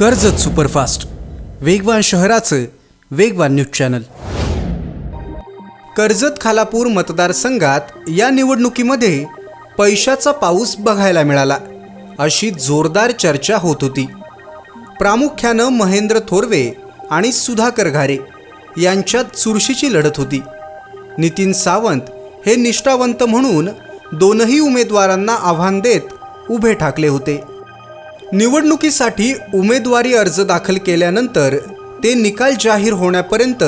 Karjat superfast. वेगवान शहराचं वेगवान न्यूज चॅनल. कर्जत खालापूर मतदारसंघात या निवडणुकीमध्ये पैशाचा पाऊस बघायला मिळाला. अशी जोरदार चर्चा होत होती. प्रामुख्यानं महेंद्र थोरवे आणि सुधाकर घारे यांच्यात चुरशीची लढत होती. नितीन सावंत हे निष्ठावंत म्हणून दोनही उमेदवारांना आव्हान देत उभे ठाकले होते. निवडणुकीसाठी उमेदवारी अर्ज दाखल केल्यानंतर ते निकाल जाहीर होण्यापर्यंत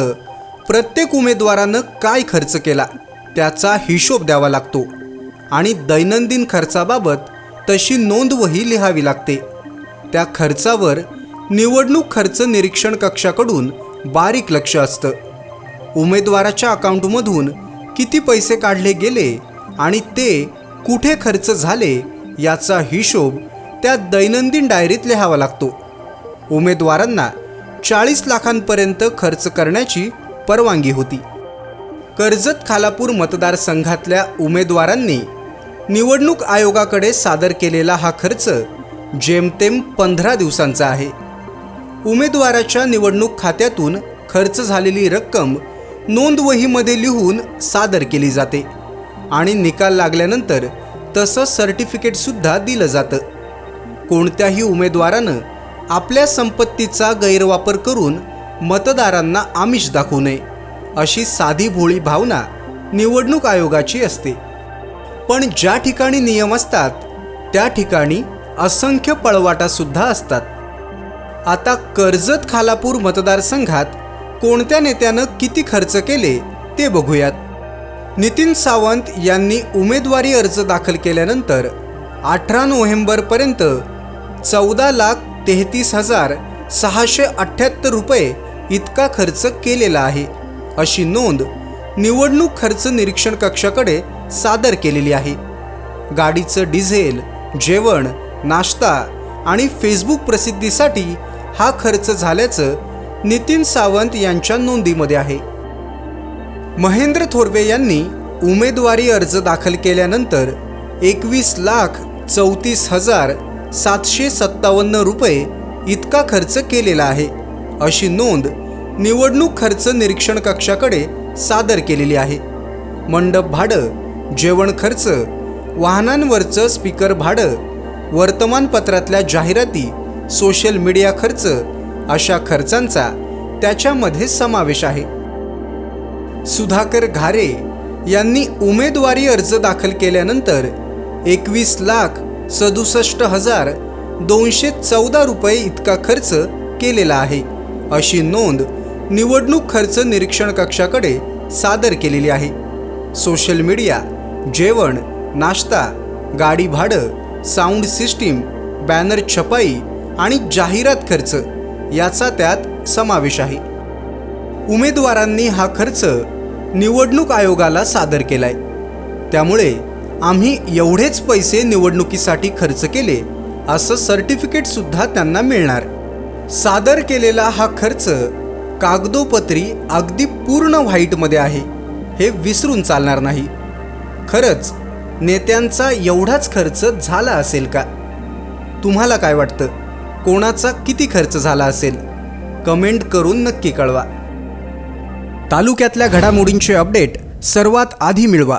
प्रत्येक उमेदवारानं काय खर्च केला त्याचा हिशोब द्यावा लागतो आणि दैनंदिन खर्चाबाबत तशी नोंदवही लिहावी लागते. त्या खर्चावर निवडणूक खर्च निरीक्षण कक्षाकडून बारीक लक्ष असतं. उमेदवाराच्या अकाउंटमधून किती पैसे काढले गेले आणि ते कुठे खर्च झाले याचा हिशोब त्या दैनंदिन डायरीत लिहावा लागतो. उमेदवारांना चाळीस लाखांपर्यंत खर्च करण्याची परवानगी होती. कर्जत खालापूर मतदारसंघातल्या उमेदवारांनी निवडणूक आयोगाकडे सादर केलेला हा खर्च जेमतेम पंधरा दिवसांचा आहे. उमेदवाराच्या निवडणूक खात्यातून खर्च झालेली रक्कम नोंदवहीमध्ये लिहून सादर केली जाते आणि निकाल लागल्यानंतर तसं सर्टिफिकेटसुद्धा दिलं जातं. कोणत्याही उमेदवारानं आपल्या संपत्तीचा गैरवापर करून मतदारांना आमिष दाखवू नये अशी साधी भोळी भावना निवडणूक आयोगाची असते. पण ज्या ठिकाणी नियम असतात त्या ठिकाणी असंख्य पळवाटासुद्धा असतात. आता कर्जत खालापूर मतदारसंघात कोणत्या नेत्यानं किती खर्च केले ते बघूयात. नितीन सावंत यांनी उमेदवारी अर्ज दाखल केल्यानंतर अठरा नोव्हेंबरपर्यंत चौदा लाख तेहतीस हजार सहाशे अठ्ठ्याहत्तर रुपये इतका खर्च केलेला आहे. अशी नोंद निवडणूक खर्च निरीक्षण कक्षाकडे सादर केलेली आहे. गाडीचं डिझेल जेवण नाश्ता आणि फेसबुक प्रसिद्धीसाठी हा खर्च झाल्याचं नितीन सावंत यांच्या नोंदीमध्ये आहे. महेंद्र थोरवे यांनी उमेदवारी अर्ज दाखल केल्यानंतर एकवीस लाख चौतीस हजार सातशे सत्तावन्न रुपये इतका खर्च केलेला आहे. अशी नोंद निवडणूक खर्च निरीक्षण कक्षाकडे सादर केलेली आहे. मंडप भाडं जेवण खर्च वाहनांवरचं स्पीकर भाडं वर्तमानपत्रातल्या जाहिराती सोशल मीडिया खर्च अशा खर्चांचा त्याच्यामध्ये समावेश आहे. सुधाकर घारे यांनी उमेदवारी अर्ज दाखल केल्यानंतर एकवीस लाख सदुसष्ट हजार दोनशे चौदा रुपये इतका खर्च केलेला आहे. अशी नोंद निवडणूक खर्च निरीक्षण कक्षाकडे सादर केलेली आहे. सोशल मीडिया जेवण नाश्ता गाडी भाडं साऊंड सिस्टीम बॅनर छपाई आणि जाहिरात खर्च याचा त्यात समावेश आहे. उमेदवारांनी हा खर्च निवडणूक आयोगाला सादर केलाय. त्यामुळे आम्ही एवढेच पैसे निवडणुकीसाठी खर्च केले असं सर्टिफिकेट सुद्धा त्यांना मिळणार. सादर केलेला हा खर्च कागदोपत्री अगदी पूर्ण व्हाईटमध्ये आहे हे विसरून चालणार नाही. खरंच नेत्यांचा एवढाच खर्च झाला असेल का? तुम्हाला काय वाटतं? कोणाचा किती खर्च झाला असेल? कमेंट करून नक्की कळवा. तालुक्यातल्या घडामोडींचे अपडेट सर्वात आधी मिळवा.